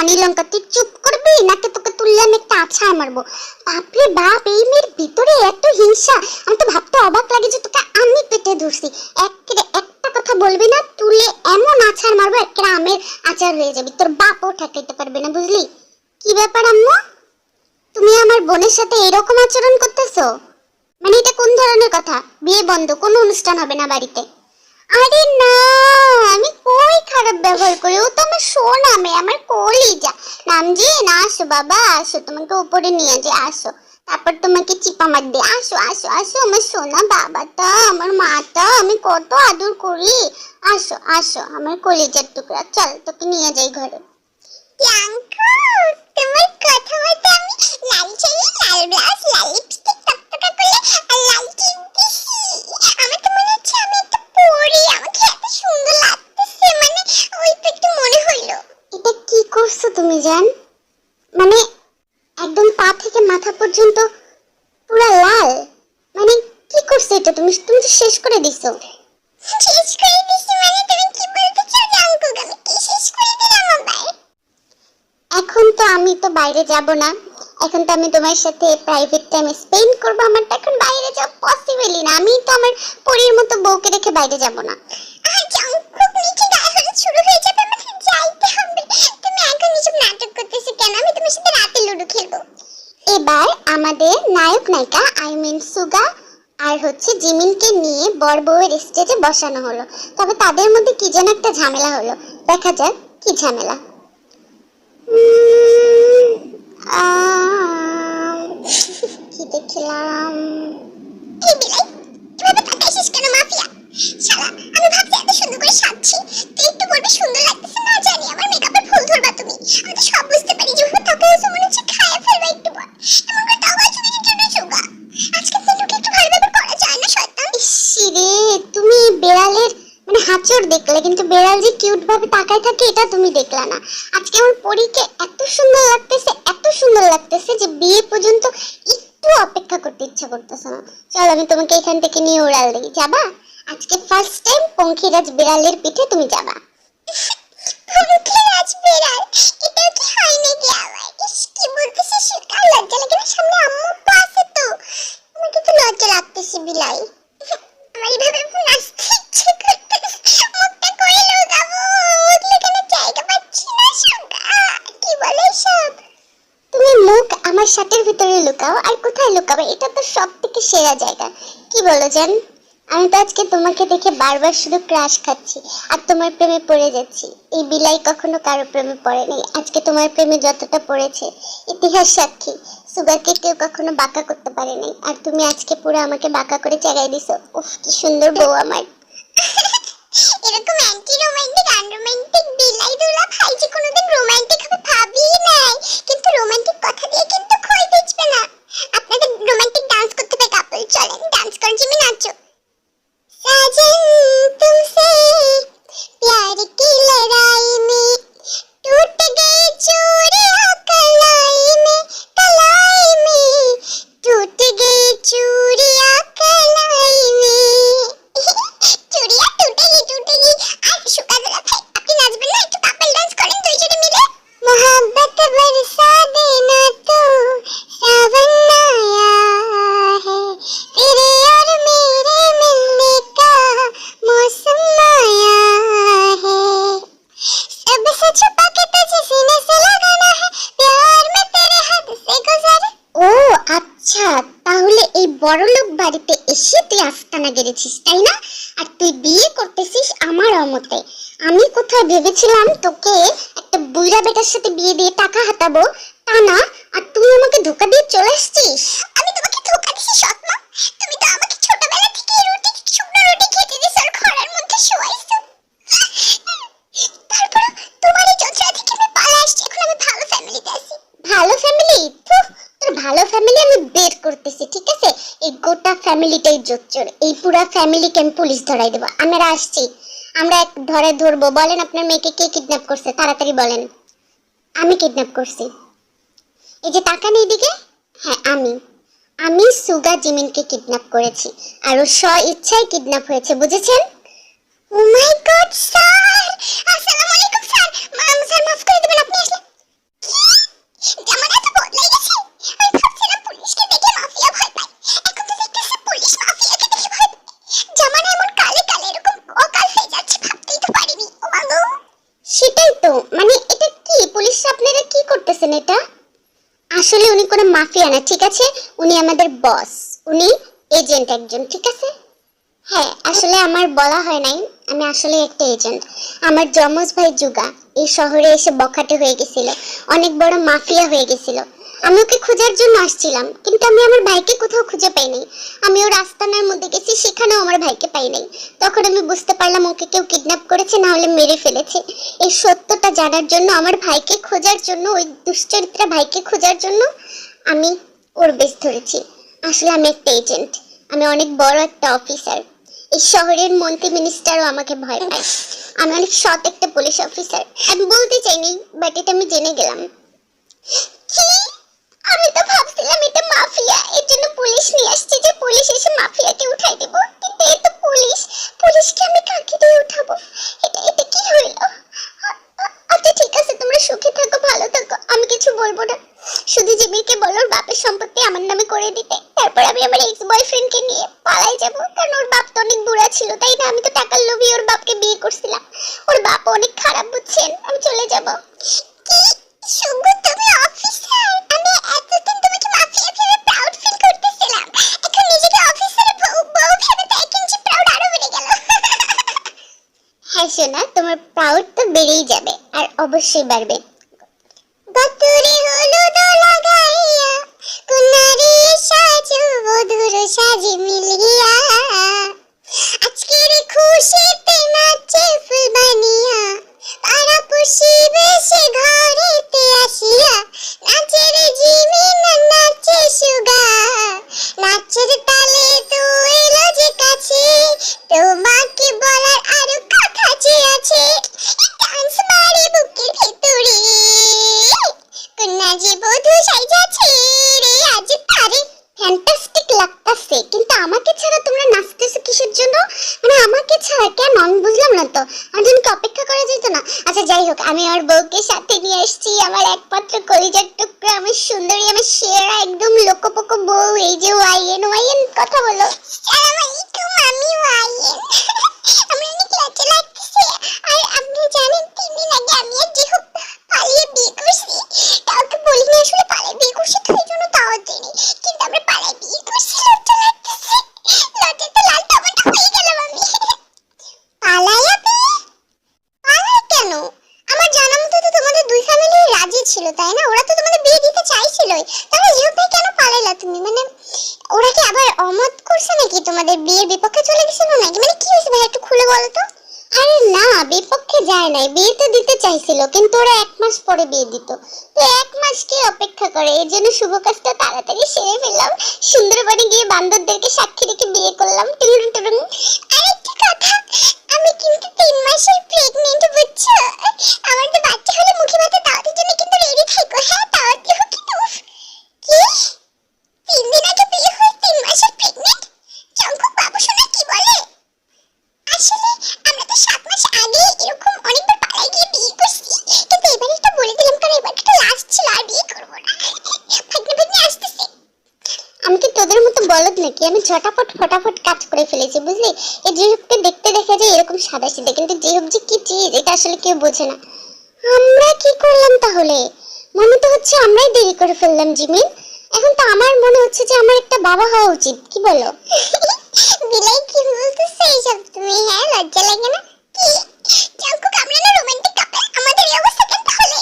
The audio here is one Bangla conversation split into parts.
ধানি লঙ্কা তুই চুপ করবি? নাকি তোকে তুললে আমি একটা আছাড় মারবো? বাপরে বাপ, এই মেয়ের ভিতরে এত হিংসা। আমি তো ভাবতে অবাক লাগে যে তোকে আমি পেটে ধরছি। একেবারে একটা কথা বলবি না, তুলে এমন আছাড় মারবো একটা আমের আচার হয়ে যাবি। তোর বাপও ঠেকাইতে পারবে না, বুঝলি? কি ব্যাপার আম্মু? তুমি আমার বোনের সাথে এরকম আচরণ করতেছো? মানে এটা কোন ধরনের কথা? বিয়ে বন্ধ, কোনো অনুষ্ঠান হবে না বাড়িতে? আরে না, আমি কই খারাপ ব্যবহার করি ও তো আমার সোনা মেয়ে আমার কলিজা। নামজি, না, আসো বাবা, আসো, তোমাকে উপরে নিয়ে যে আসো। তারপর তোমাকে চিপা মার দিয়ে আসো আসো আসো, আমার সোনা বাবাটা, আমার মা মাটা, আমি কত আদর করি। আসো আসো, আমার কলিজার টুকরা, চল, তোকে নিয়ে যাই ঘরে টিয়াঙ্কু তোমার কথা মতো আমি লাল শাড়ি লাল ব্লাউজ লাল লিপস্টিক টকটকা করলে আর লাল টিপ দিছি আমার তো মনে হচ্ছে আমি একটা পরি আমাকে এত সুন্দর লাগতেছে মানে ওই তো একটু মনে হইল এটা কি করছ তুমি জান মানে একদম পা থেকে মাথা পর্যন্ত পুরো লাল মানে কি করছ এটা তুমি তুমি তো শেষ করে দিছো। শেষ করে দিছি মানে তুমি কি বলতে চাও জাঙ্কু আমি কি শেষ করে দিলাম আবার? এখন তো আমি তো বাইরে যাব না। এখন তো আমি তোমার সাথে প্রাইভেট টাইম স্পেন্ড করব আমার তো এখন বাইরে যাওয়া পসিবলই না। আমি তো আমার পরীর মতো বউকে রেখে বাইরে যাব না। খুব নিচে গায়ে শুরু হয়ে যাবে আমাকে যাইতে হবে। তুমি এখন এসব নাটক করতেছো কেন? আমি তোমার সাথে রাতে লুডো খেলব। এবার আমাদের নায়ক নায়িকা আই মিন সুগা আর হচ্ছে জিমিনকে নিয়ে বর বউয়ের স্টেজে বসানো হলো। তবে তাদের মধ্যে কি যেন একটা ঝামেলা হলো। দেখা যাক কি ঝামেলা। কি দেখলাম? কেন সুন্দর সুন্দর লাগতেছে, না জানি, আমার মেকআপের ফুল ধরবা তুমি। আমি তো সব বুঝতে পারি মনে হচ্ছে খায়া ফেলবা একটু পর এমন করে তাকাই তুমি কি কেটে চুগা আজকে দিনটাকে একটু ভালোভাবে করা যায় না শয়তান ইসিরে তুমি বেড়ালের মানে হাঁচড় দেখলে কিন্তু বেড়াল যে কিউট ভাবে তাকায় থাকে, এটা তুমি দেখলা না। আজকে আমার পরীকে এত সুন্দর লাগতেছে, এত সুন্দর লাগতেছে যে বিয়ে পর্যন্ত একটু অপেক্ষা করতে ইচ্ছা করতেছে না। চল, আমি তোমাকে এখান থেকে নিয়ে উড়াল দিই। যাবা? আজকে ফার্স্ট টাইম পঙ্খিরাজ বিড়ালের পিঠে তুমি যাবা। পঙ্খিরাজ বিড়াল? এটা কি হয় নাকি ইস, কি বলতেছে? সুকার লজ্জা লাগে? না সামনে আম্মু তো আছে তো। আমাকে তো লজ্জা লাগতেছে বিলাই আমার এইভাবে নাচতে ইচ্ছে করতেছে মুখটা করে লুকাবো মুখ লুকানোর জায়গা পাচ্ছি না সুগা কি বলে সব তুমি মুখ আমার শার্টের ভিতরে লুকাও, আর কোথায় লুকাবে? এটা তো সব থেকে সেরা জায়গা। কি বলো, জান? আমি তো আজকে তোমাকে দেখে বারবার শুধু ক্রাশ খাচ্ছি, আর তোমার প্রেমে পড়ে যাচ্ছি। এই বিলাই কখনো কারও প্রেমে পড়েনি আজকে তোমার প্রেমে যতটা পড়েছে, ইতিহাস সাক্ষী, সুগারকে কেউ কখনো বাঁকা করতে পারেনি আর তুমি আজকে পুরো আমাকে বাঁকা করে চাগাই দিছো। উফ, কি সুন্দর বউ আমার। এরকম অ্যান্টি রোমান্টিক আনরোমান্টিক বিলাই দুলা ভাই কোনোদিন রোমান্টিক হবে ভাবি নাই। কিন্তু রোমান্টিক কথা দিয়ে গেড়েছিস তাই না? আর তুই বিয়ে করতেছিস আমার অমতে। আমি কোথায় ভেবেছিলাম তোকে একটা বুইরা বেটার সাথে বিয়ে দিয়ে টাকা হাতাবো, তা না। আর তুই আমাকে ধোকা দিয়ে চলে আসছিস? আমি তোমাকে ধোকা দিছি সৎমা তুমি তো আমাকে ছোটবেলা থেকে রুটি, শুকনো রুটি খেতে দিছ আর ঘরের মধ্যে শোয়াইছো। ভালো ফ্যামিলি আমি বের করতেছি, ঠিক আছে? এই গোটা ফ্যামিলিটাই জোচ্চর। এই পুরা ফ্যামিলিকে আমি পুলিশ ধরাই দেবো। আমরা আসছি। আমরা এক ধরে ধরবো। বলেন আপনার মেয়েকে কে কিডন্যাপ করছে? তাড়াতাড়ি বলেন। আমি কিডন্যাপ করছি। এই যে টাকা নেই দিকে হ্যাঁ আমি। আমি সুগা জিমিনকে কিডন্যাপ করেছি। আর ও স্ব ইচ্ছায় কিডন্যাপ হয়েছে, বুঝেছেন? স্যার আসসালামু আলাইকুম স্যার স্যার মাফ করে দেবেন, আপনি আসলে বলতেছেন এটা আসলে উনি কোনো মাফিয়া না, ঠিক আছে? উনি আমাদের বস উনি এজেন্ট একজন, ঠিক আছে? হ্যাঁ আসলে আমার বলা হয় নাই, আমি আসলে একটা এজেন্ট আমার যমজ ভাই যুগা, এই শহরে এসে বখাটে হয়ে গেছিল। অনেক বড় মাফিয়া হয়ে গেছিল। আমি ওকে খোঁজার জন্য আসছিলাম, কিন্তু আমি আমার ভাইকে কোথাও খুঁজে পাই নাই আমি ওর আস্তানার মধ্যে গেছি, সেখানেও আমার ভাইকে পাই নাই। তখন আমি বুঝতে পারলাম ওকে কেউ কিডন্যাপ করেছে, না হলে মেরে ফেলেছে। এই সত্যটা জানার জন্য, আমার ভাইকে খোঁজার জন্য, ওই দুশ্চরিত্রা ভাইকে খোঁজার জন্য আমি ওর বেশ ধরেছি। আসলে আমি একটা এজেন্ট আমি অনেক বড় একটা অফিসার এই শহরের মন্ত্রী মিনিস্টারও আমাকে ভয় পায়। আমি অনেক সৎ একটা পুলিশ অফিসার আমি বলতে চাইনি বাট এটা আমি জেনে গেলাম। কি? আমি তো ভাবছিলাম এটা মাফিয়া, এর জন্য পুলিশ নিয়ে আসছি যে পুলিশ এসে মাফিয়াকে উঠাই দেব। কিন্তু এ তো পুলিশ, পুলিশকে আমি কাকে দিয়ে উঠাবো? এটা এটা কি হইল? আচ্ছা ঠিক আছে, তোমরা সুখে থাকো, ভালো থাকো, আমি কিছু বলব না। শুধু জিমিকে বলো বাপের সম্পত্তি আমার নামে করে দিতে। তারপর আমি আমার এক্স বয়ফ্রেন্ডকে নিয়ে পালাই যাব, কারণ ওর বাপ তো অনেক বুড়া ছিল, তাই না? আমি তো টাকার লোভী ওর বাপকে বিয়ে করছিলাম। ওর বাপ অনেক খারাপ, বুঝছেন? আমি চলে যাব। কি? শুভ, তুমি অফিসার আমি এতদিন তোমাকে মাফিয়া ভেবে প্রাউড ফিল করতেছিলাম এখন নিজেকে অফিসারের বউ বউ ভেবে তো এক ইঞ্চি প্রাউড আরও বেড়ে গেল হ্যাঁ সোনা তোমার প্রাউড তো বেড়েই যাবে আর অবশ্যই বাড়বে। আমাকে ছাড়া আমি বুঝলাম না তো। আমার অপেক্ষা করা যেত না। আচ্ছা যাই হোক, আমি আমার বউকে সাথে নিয়ে আসছি। আমার একমাত্র কলিজার টুকরা, আমার সুন্দরী, আমার সেরা, একদম লোকপোকো বউ। এই যে ওয়াইএন ওয়াইএন কথা বলো। আসসালামু আলাইকুম আমি ওয়াইএন আমার অনেক লজ্জা লাগতেছে। আর আপনি জানেন তিন দিন আগে আমি আর জিহুক পালিয়ে বিয়ে করছি কাউকে বলিনি আসলে পালিয়ে বিয়ে করছি তো এই জন্য দাওয়াত দিইনি কিন্তু আমরা পালিয়ে বিয়ে করছি লজ্জা লাগতেছে লজ্জাতে লাল টমেটো হয়ে গেলাম আমি পালাইয়া বিয়ে পালাই কেন আমার জানা মতো তো তোমাদের দুই ফ্যামিলি রাজি ছিল তাই না? ওরা তো তোমাদের বিয়ে দিতে চাইছিলই। তাহলে ভাই কেন পালাইলা তুমি? মানে ওরা কি আবার অমত করছে নাকি? তোমাদের বিয়ের বিপক্ষে চলে গেছিল নাকি? মানে কি হয়েছে ভাই, একটু খুলে বলো তো। আরে না, বিপক্ষে যায় নাই। বিয়ে তো দিতে চাইছিল, কিন্তু ওরা এক মাস পরে বিয়ে দিত। তো এক মাস কি অপেক্ষা করে? এই জন্য শুভ কাজটা তাড়াতাড়ি সেরে ফেললাম। সুন্দরবনে গিয়ে বান্দরদেরকে সাক্ষী রেখে বিয়ে করলাম। টুরুং টুরুং আরেকটা কথা, আমি কিন্তু তিন মাসের প্রেগনেন্ট বুঝছ? আমার তো বাচ্চা হলে মুখে ভাতে দাওয়াতের জন্য থাকো হ্যাঁ দাওয়াত দেবো কিন্তু উফ, কি তিন দিন আগে বিয়ে হয়ে তিন মাসের প্রেগনেন্ট চঙ্কুক বাবু শোনা কি বলে আসলে আমরা তো সাত মাস আগে এরকম অনেকবার পালাই গিয়ে বিয়ে করছি কিন্তু এবার একটা বলে দিলাম কারণ এবার একটা লাস্ট ছিল আর বিয়ে করব না ভাগ্নে ভাগ্নে আসতেছে আমি কি তোদের মতো বলদ নাকি? আমি ঝটাফট ফটাফট কাজ করে ফেলেছি বুঝলি? এই জিহুবকে দেখতে দেখা যায় এরকম সাদা সিধে কিন্তু জিহুব যে কি চিজ এটা আসলে কেউ বোঝে না। আমরা কি করলাম তাহলে? মনে তো হচ্ছে আমরাই দেরি করে ফেললাম, জিমিন। এখন তো আমার মনে হচ্ছে যে আমার একটা বাবা হওয়া উচিত, কি বলো? বিলাই, কি বলতেছে এইসব? তুমি হ্যাঁ লজ্জা লাগে না? কি? জাঙ্কুক আমরা না রোমান্টিক কাপল আমাদের এই অবস্থা কেন তাহলে?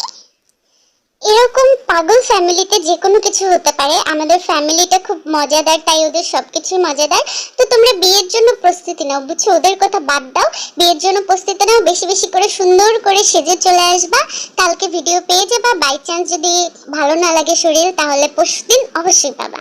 এরকম পাগল ফ্যামিলিতে যে কোনো কিছু হতে পারে। আমাদের ফ্যামিলিটা খুব মজাদার, তাই ওদের সব কিছুই মজাদার। তো তোমরা বিয়ের জন্য প্রস্তুতি নাও, বুঝছ? ওদের কথা বাদ দাও। বিয়ের জন্য প্রস্তুতি নাও, বেশি বেশি করে সুন্দর করে সেজে চলে আসবা। কালকে ভিডিও পেয়ে যাবা। বাই চান্স যদি ভালো না লাগে শরীর, তাহলে পরশুদিন অবশ্যই পাবা।